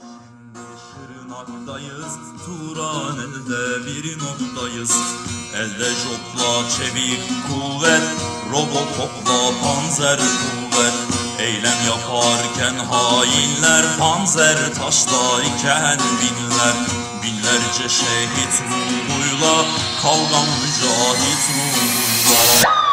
Şimdi Şırnak'tayız, Turanel'de bir noktayız. Elde jopla çevik kuvvet, Robocop'la panzer kuvvet. Eylem yaparken hainler, panzer taştayken binler. Binlerce şehit ruhuyla, kavgan mücahit ruhuyla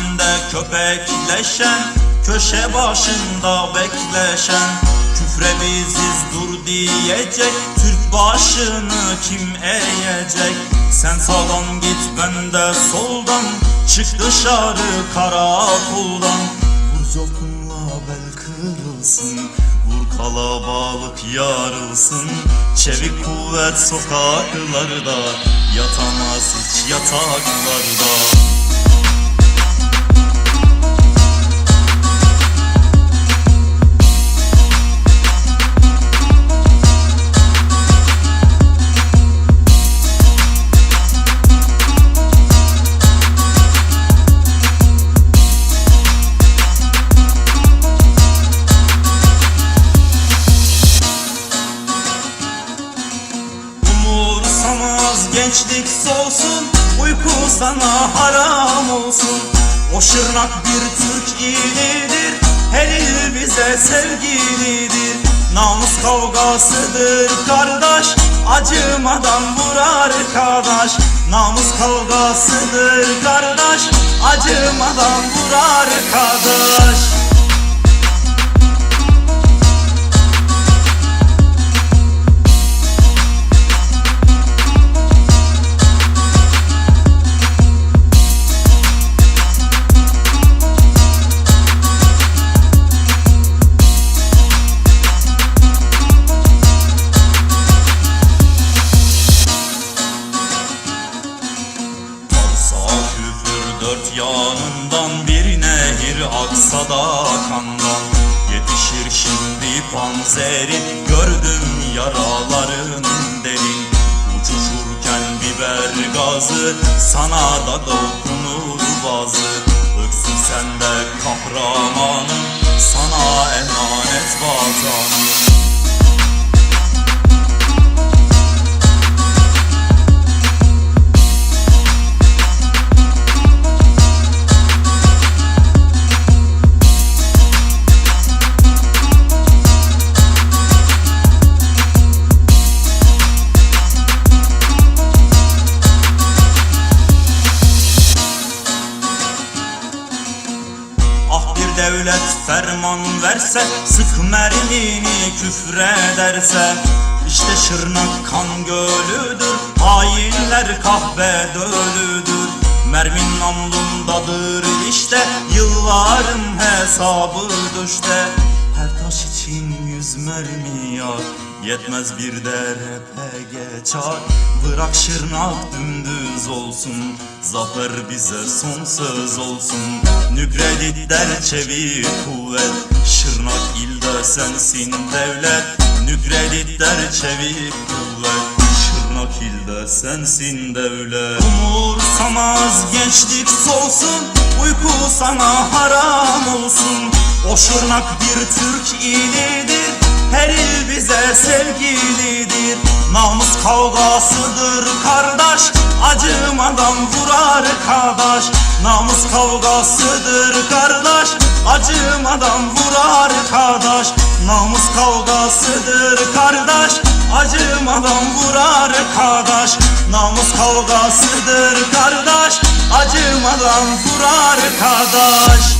Eylemde köpekleşen Köşe başında bekleşen. Küfre biziz dur diyecek Türk başını kim eğecek? Sen sağdan git ben de soldan. Çık dışarı karakoldan. Vur zopunla bel kırılsın Vur kalabalık yarılsın. Çevik kuvvet sokaklarda Yatamaz hiç yataklarda gençlik solsun Uyku sana haram olsun. O şırnak bir Türk ilidir Her il bize sevgilidir. Namus kavgasıdır kardeş Acımadan vur arkadaş Namus kavgasıdır kardeş Acımadan vur arkadaş yanından bir nehir aksa da kandan. Yetişir şimdi panzeri gördüm yaraların derin Uçuşurken biber gazı sana da dokunur bazı Öksün sen de kahramanım sana emanet vatanım ferman verse Sık mermini küfrederse İşte Şırnak kan gölüdür Hainler kahve dölüdür. Mermin namlumdadır işte Yılların hesabı düşte. Her taş için yüz mermi yar Yetmez bir de RPG çar. Bırak Şırnak dümdüz olsun Zafer bize son söz olsun. Nükredit der çevik kuvvet. Şırnak ilde sensin devlet. Nükredit der çevik kuvvet. Şırnak ilde sensin devlet. Umursamaz gençlik solsun. Uyku sana haram olsun. O Şırnak bir Türk ilidir. Her il bize sevgilidir. Namus kavgasıdır kardeş Acımadan vur arkadaş Namus kavgasıdır kardeş. Acımadan vur arkadaş Namus kavgasıdır kardeş. Acımadan vur arkadaş Namus kavgasıdır kardeş. Acımadan vur arkadaş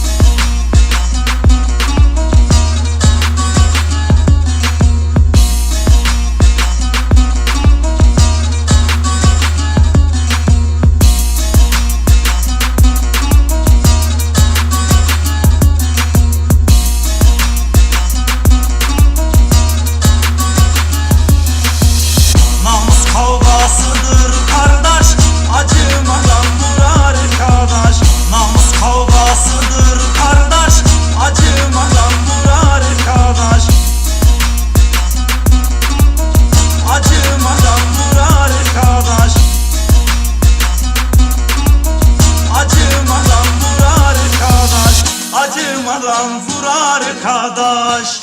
arkadaş